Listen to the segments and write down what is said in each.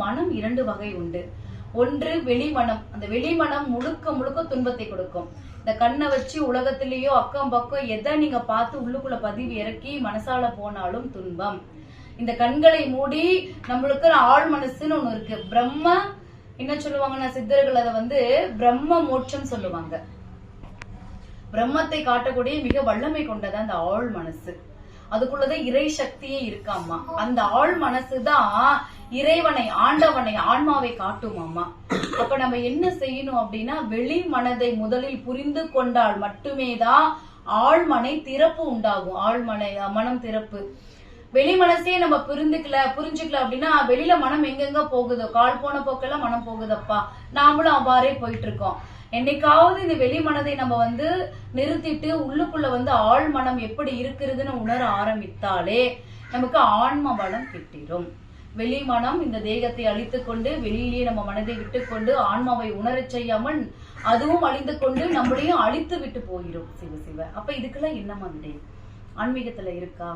மனம் இரண்டு வகை உண்டு. ஒன்று வெளிமனம். அந்த வெளிமனம் முழுக்க முழுக்க துன்பத்தை கொடுக்கும். இந்த கண்ணை வச்சு உலகத்திலேயோ அக்கம் பக்கம் எதை நீங்க பார்த்து உள்ளுக்குள்ள பதிவு இறக்கி மனசால போனாலும் துன்பம். இந்த கண்களை மூடி நம்மளுக்கு ஆழ் மனசுன்னு ஒண்ணு இருக்கு. பிரம்ம என்ன சொல்லுவாங்கன்னா சித்தர்கள் அதை வந்து பிரம்ம மோட்சம் சொல்லுவாங்க. பிரம்மத்தை காட்டக்கூடிய மிக வல்லமை கொண்டது அந்த ஆழ் மனசு. அதுக்குள்ளதான் இறை சக்தியே இருக்காமா அந்த ஆழ் மனசுதான் இறைவனை ஆண்டவனை ஆன்மாவை காட்டுமாமா அப்ப நம்ம என்ன செய்யணும் அப்படின்னா வெளி மனதை முதலில் புரிந்து கொண்டால் மட்டுமே தான் ஆழ்மனை திறப்பு உண்டாகும். ஆழ்மனை மனம் திறப்பு. வெளி மனசே நம்ம புரிந்துக்கல புரிஞ்சுக்கல அப்படின்னா வெளியில மனம் எங்கெங்க போகுதோ கால் போன போக்கெல்லாம் மனம் போகுதப்பா. நாமளும் அவ்வாறே போயிட்டு இருக்கோம் என்னைக்காவது இந்த வெளி மனதை நம்ம வந்து நிறுத்திட்டு உள்ளுக்குள்ள வந்து ஆள் மனம் எப்படி இருக்கிறதுன்னு உணர ஆரம்பித்தாலே நமக்கு ஆன்ம பலம் கிட்டிரும். வெளி மனம் இந்த தேகத்தை அழித்து கொண்டு வெளியிலேயே நம்ம மனதை விட்டுக்கொண்டு ஆன்மாவை உணரச் செய்யாமல் அதுவும் அழிந்து கொண்டு நம்மளையும் அழித்து விட்டு போயிடும் சிவ சிவ அப்ப இதுக்கெல்லாம் என்ன மாதிரி ஆன்மீகத்துல இருக்கா?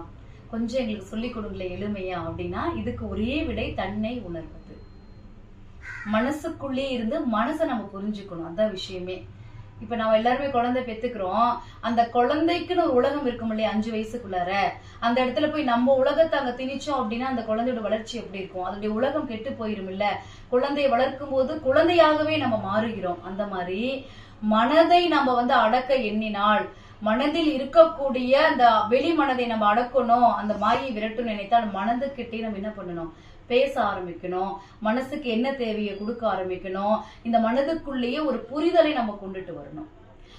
கொஞ்சம் எங்களுக்கு சொல்லிக் கொடுங்களேன் எளிமையா அப்படின்னா இதுக்கு ஒரே விடை தன்னை உணர்வது. மனசுக்குள்ளே இருந்து மனசை நம்ம புரிஞ்சுக்கணும் அதான் விஷயமே. இப்ப நம்ம எல்லாருமே குழந்தை பெத்துக்கிறோம். அந்த குழந்தைக்குன்னு ஒரு உலகம் இருக்கும் இல்லையா அஞ்சு வயசுக்குள்ளார? அந்த இடத்துல போய் நம்ம உலகத்தை அங்க திணிச்சோம் அப்படின்னா அந்த குழந்தையோட வளர்ச்சி எப்படி இருக்கும்? அதனுடைய உலகம் கெட்டு போயிரும் இல்ல குழந்தையை வளர்க்கும் போது குழந்தையாகவே நம்ம மாறுகிறோம். அந்த மாதிரி மனதை நம்ம வந்து அடக்க எண்ணினால் மனதில் இருக்கக்கூடிய அந்த வெளி மனதை நம்ம அடக்கணும் அந்த மாயை விரட்டும் நினைத்தால் மனதுக்கிட்டே நம்ம என்ன பண்ணணும்? பேச ஆரம்பிக்கணும். மனசுக்கு என்ன தேவையை கொடுக்க ஆரம்பிக்கணும். இந்த மனதுக்குள்ளேயே ஒரு புரிதலை நம்ம கொண்டுட்டு வரணும்.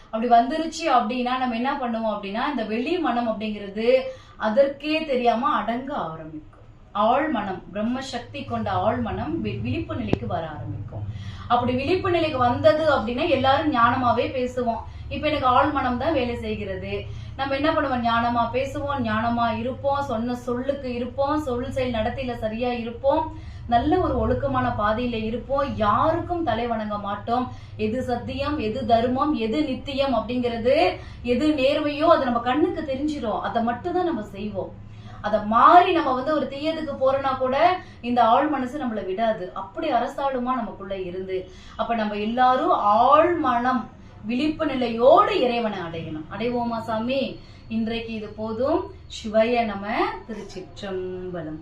அப்படி வந்துருச்சு அப்படின்னா நம்ம என்ன பண்ணுவோம் அப்படின்னா இந்த வெளி மனம் அப்படிங்கிறது அதற்கே தெரியாம அடங்க ஆரம்பிக்கும். ஆள் மனம் பிரம்ம சக்தி கொண்ட ஆள் மனம் வி- விழிப்பு நிலைக்கு வர ஆரம்பிக்கும். அப்படி விழிப்பு நிலைக்கு வந்தது அப்படின்னா எல்லாரும் ஞானமாவே பேசுவோம். இப்ப எனக்கு ஆள் மனம் தான் வேலை செய்கிறது. நம்ம என்ன பண்ணுவோம்? ஞானமா பேசுவோம் ஞானமா இருப்போம் சொன்ன சொல்லுக்கு இருப்போம் சொல் செயல் நடத்தையில சரியா இருப்போம் நல்ல ஒரு ஒழுக்கமான பாதையில இருப்போம் யாருக்கும் தலை வணங்க மாட்டோம். எது சத்தியம் எது தர்மம் எது நித்தியம் அப்படிங்கிறது எது நேர்மையோ அது நம்ம கண்ணுக்கு தெரிஞ்சிடும் அதை மட்டும் தான் நம்ம செய்வோம். அதை மாறி நம்ம வந்து ஒரு தீயதுக்கு போறோம்னா கூட இந்த ஆள் மனசு நம்மளை விடாது. அப்படி அரசாளுமா நமக்குள்ள இருந்து. அப்ப நம்ம எல்லாரும் ஆள் மனம் விழிப்பு நிலையோடு இறைவனை அடையணும். அடைவோமா சாமி? இன்றைக்கு இது போதும். சிவய நம திருச்சிற்றம்பலம்.